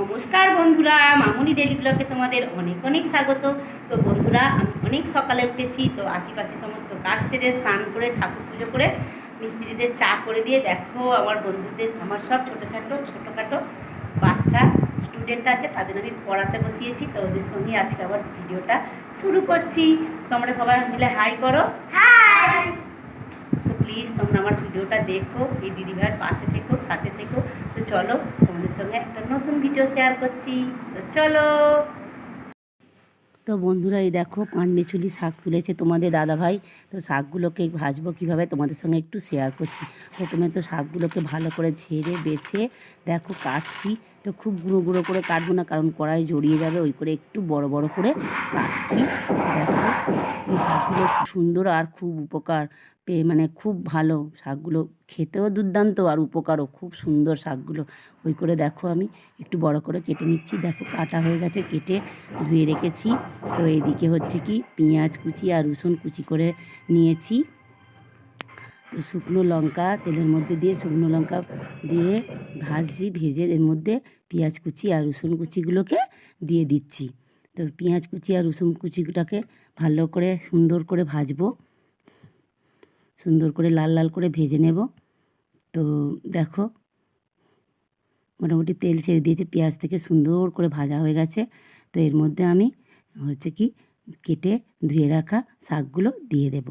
নমস্কার বন্ধুরা মামুনি ডেলি ব্লগে তোমাদের অনেক অনেক স্বাগত। তো বন্ধুরা আমি অনেক সকালে উঠেছি তো আশেপাশে সমস্ত কাজ সেরে স্নান করে ঠাকুর পুজো করে মিস্ত্রিদের চা করে দিয়ে দেখো আমার বন্ধুদের আমার সব ছোটোখাটো ছোটোখাটো বাচ্চা স্টুডেন্ট আছে তাদের আমি পড়াতে বসিয়েছি তো ওদের সঙ্গে আজকে আবার ভিডিওটা শুরু করছি। তোমরা সবাই মিলে হাই করো। তো প্লিজ তোমরা আমার ভিডিওটা দেখো এই দিদিভাইয়ের পাশে থেকো সাথে থেকো। চলো, তোমাদের সঙ্গে একটা নতুন ভিডিও শেয়ার করছি। তো চলো। তো বন্ধুরা, এই দেখো পাঁচ মেচুলি শাক তুলেছে তোমাদের দাদা ভাই তো শাকগুলোকে ভাজবো কীভাবে তোমাদের সঙ্গে একটু শেয়ার করছি। প্রথমে তো শাকগুলোকে ভালো করে ঝেড়ে, বেছে, দেখো, কাটছি। তো খুব গুঁড়ো গুঁড়ো করে কাটবো না, কারণ কড়াই জড়িয়ে যাবে, ওই করে একটু বড় বড় করে কাটছি। দেখো, এই শাকগুলো সুন্দর আর খুব উপকার পেয়ে মানে খুব ভালো শাকগুলো, খেতেও দুর্দান্ত আর উপকারও, খুব সুন্দর শাকগুলো। ওই করে দেখো আমি একটু বড় করে কেটে নিচ্ছি। দেখো, কাটা হয়ে গেছে, কেটে ধুয়ে রেখেছি। তো এদিকে হচ্ছে কি, পেঁয়াজ কুচি আর রসুন কুচি করে নিয়েছি। শুকনো লঙ্কা, তেলের মধ্যে দিয়ে শুকনো লঙ্কা দিয়ে ভাজছি ভেজে এর মধ্যে পেঁয়াজ কুচি আর রসুন কুচিগুলোকে দিয়ে দিচ্ছি। তো পেঁয়াজ কুচি আর রসুন কুচিটাকে ভালো করে সুন্দর করে ভাজবো। সুন্দর করে লাল লাল করে ভেজে নেব। তো দেখো, মোটামুটি তেল ছেড়ে দিয়েছে, পেঁয়াজ থেকে সুন্দর করে ভাজা হয়ে গেছে। তো এর মধ্যে আমি হচ্ছে কি, কেটে ধুয়ে রাখা শাকগুলো দিয়ে দেব।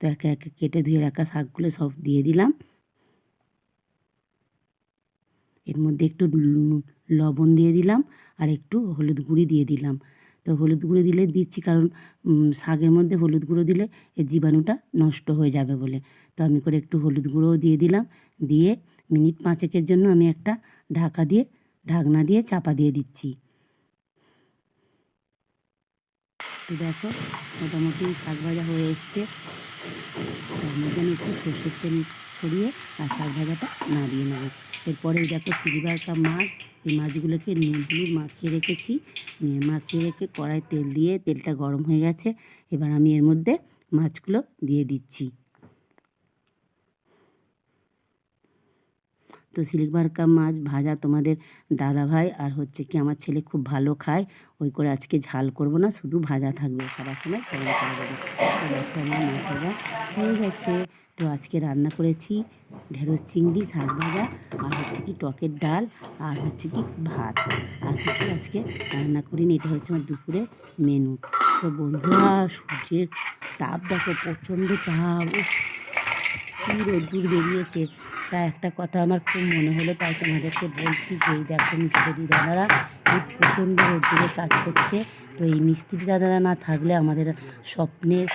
তো একে একে কেটে ধুয়ে রাখা শাকগুলো সব দিয়ে দিলাম। এর মধ্যে একটু লবণ দিয়ে দিলাম আর একটু হলুদ গুঁড়ি দিয়ে দিলাম। তো হলুদ গুঁড়ো দিলে দিচ্ছি কারণ শাকের মধ্যে হলুদ গুঁড়ো দিলে এর জীবাণুটা নষ্ট হয়ে যাবে বলে। তো আমি করে একটু হলুদ গুঁড়োও দিয়ে দিলাম। দিয়ে মিনিট পাঁচেকের জন্য আমি একটা ঢাকা দিয়ে, ঢাকনা দিয়ে চাপা দিয়ে দিচ্ছি। তো দেখো, মোটামুটি শাক ভাজা হয়ে এসছে। তার একটু সর্ষের তেল ছড়িয়ে আর শাক ভাজাটা নাড়িয়ে নেব। এরপরে দেখো একটা মাছ, এই মাছগুলোকে নুন হলুদ মাখিয়ে রেখেছি। মাখিয়ে রেখে কড়াই তেল দিয়ে তেলটা গরম হয়ে গেছে। এবার আমি এর মধ্যে মাছগুলো দিয়ে দিচ্ছি। তো সিলভার কাপ মাছ ভাজা তোমাদের দাদা ভাই আর হচ্ছে কি আমার ছেলে খুব ভালো খায়। ওই করে আজকে ঝাল করব না, শুধু ভাজা থাকবে সবার সময় গরম করে দেবো। হয়ে গেছে। তো আজকে রান্না করেছি ঢেঁড়স চিংড়ি, শাক ভাজা আর হচ্ছে কি টকের ডাল আর হচ্ছে কি ভাত। আর কিছু আজকে রান্না করিনি, এটা হচ্ছে আমার দুপুরে মেনু। তো বন্ধুরা, সূর্যের তাপ দেখো, প্রচণ্ড তাপ রোদ্দুর বেরিয়েছে। তা একটা কথা আমার খুব মনে হলো তাই তোমাদেরকে বলছি যে এই দেখো মিস্ত্রি দাদারা এই প্রচণ্ড রোদ্দুরে কাজ করছে। তো এই মিস্ত্রি দাদারা না থাকলে আমাদের স্বপ্নের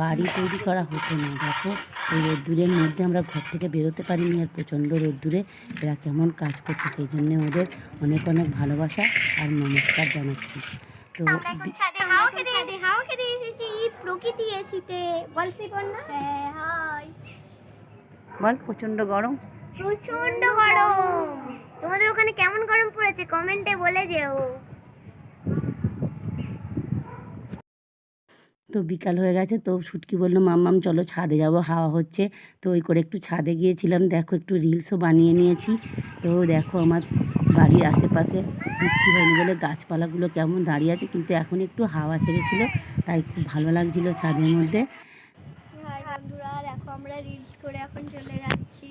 বাড়ি তৈরি করা হতো না। দেখো এই রোদ্দুরের মধ্যে আমরা ঘর থেকে বেরোতে পারিনি আর প্রচণ্ড রোদ্দুরে এরা কেমন কাজ করছে সেই জন্যে ওদের অনেক অনেক ভালোবাসা আর নমস্কার জানাচ্ছি। তো এসেছি প্রকৃতি এসিতে বলছি না বল প্রচণ্ড গরম। প্রচণ্ড গরম। তোমাদের ওখানে কেমন গরম পড়েছে? কমেন্টে বলে যেও। তো বিকাল হয়ে গেছে তো শুটকি বলল মাম্মাম চলো ছাদে যাব হাওয়া হচ্ছে। তো ওই করে একটু ছাদে গিয়েছিলাম দেখো একটু রিলসও বানিয়ে নিয়েছি। তো দেখো আমার বাড়ির আশেপাশে বৃষ্টি হয়নি বলে গাছপালাগুলো কেমন দাঁড়িয়ে আছে কিন্তু এখন একটু হাওয়া ছেড়েছিল তাই খুব ভালো লাগছিল ছাদের মধ্যে। আমরা রিলস করে এখন চলে যাচ্ছি।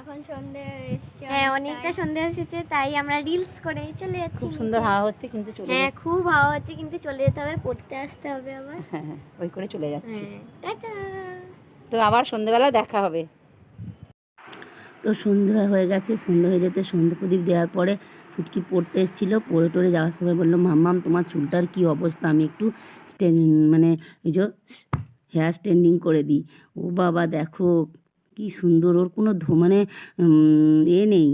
এখন সন্ধে এসছে হ্যাঁ অনেকটা সন্ধে এসেছে তাই আমরা রিলস করে চলে যাচ্ছি খুব সুন্দর হাওয়া হচ্ছে কিন্তু চলে হ্যাঁ খুব হাওয়া হচ্ছে কিন্তু চলে যেতে হবে পড়তে আসতে হবে আবার। হ্যাঁ হ্যাঁ, ওই করে চলে যাচ্ছি। হ্যাঁ টাটা। তো আবার সন্ধেবেলা দেখা হবে। তো সন্ধ্যে হয়ে গেছে সন্ধ্যে হয়ে যেতে সন্ধ্যে প্রদীপ দেওয়ার পরে ফুটকি পড়তে এসেছিল পড়ে টরে যাওয়ার সময় বলল মাম্মাম তোমার চুলটার কি অবস্থা? আমি একটু স্টেন মানে ওই যে হেয়ার স্ট্যান্ডিং করে দিই। ও বাবা দেখো কি সুন্দর, ওর কোনো ধো মানে এ নেই।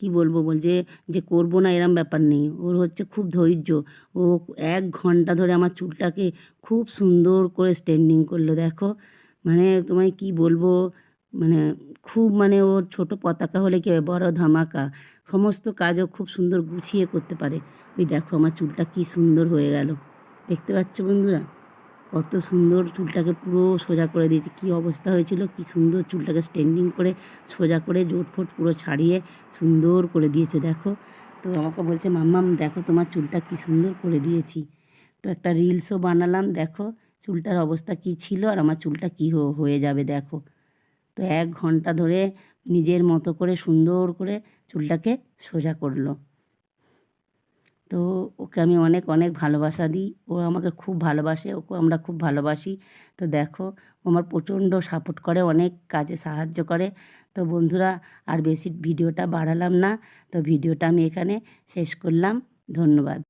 কি বলব বলছে, যে করব না এরম ব্যাপার নেই। ওর হচ্ছে খুব ধৈর্য। ও এক ঘণ্টা ধরে আমার চুলটাকে খুব সুন্দর করে স্ট্যান্ডিং করল। দেখো মানে তোমায় কি বলব মানে খুব মানে ওর ছোট পতাকা হলে কি হবে বড় ধামাকা। সমস্ত কাজও খুব সুন্দর গুছিয়ে করতে পারে। ওই দেখো আমার চুলটা কি সুন্দর হয়ে গেল। দেখতে পাচ্ছ বন্ধুরা? কত সুন্দর চুলটাকে পুরো সোজা করে দিয়েছে। কি অবস্থা হয়েছিল? কি সুন্দর চুলটাকে স্ট্যান্ডিং করে সোজা করে জোট ফোট পুরো ছাড়িয়ে সুন্দর করে দিয়েছে, দেখো। তো আমাকে বলছে, মাম্মাম, দেখো তোমার চুলটা কি সুন্দর করে দিয়েছি। তো একটা রিলসও বানালাম, দেখো চুলটার অবস্থা কি ছিল আর আমার চুলটা কী হয়ে যাবে, দেখো। তো এক ঘণ্টা ধরে নিজের মতো করে সুন্দর করে চুলটাকে সোজা করল। তো ওকে আমি অনেক অনেক ভালোবাসা দিই। ও আমাকে খুব ভালোবাসে ওকে আমরা খুব ভালোবাসি। তো দেখো আমার প্রচণ্ড সাপোর্ট করে, অনেক কাজে সাহায্য করে। তো বন্ধুরা, আর বেশি ভিডিওটা বাড়ালাম না। তো ভিডিওটা আমি এখানে শেষ করলাম। ধন্যবাদ।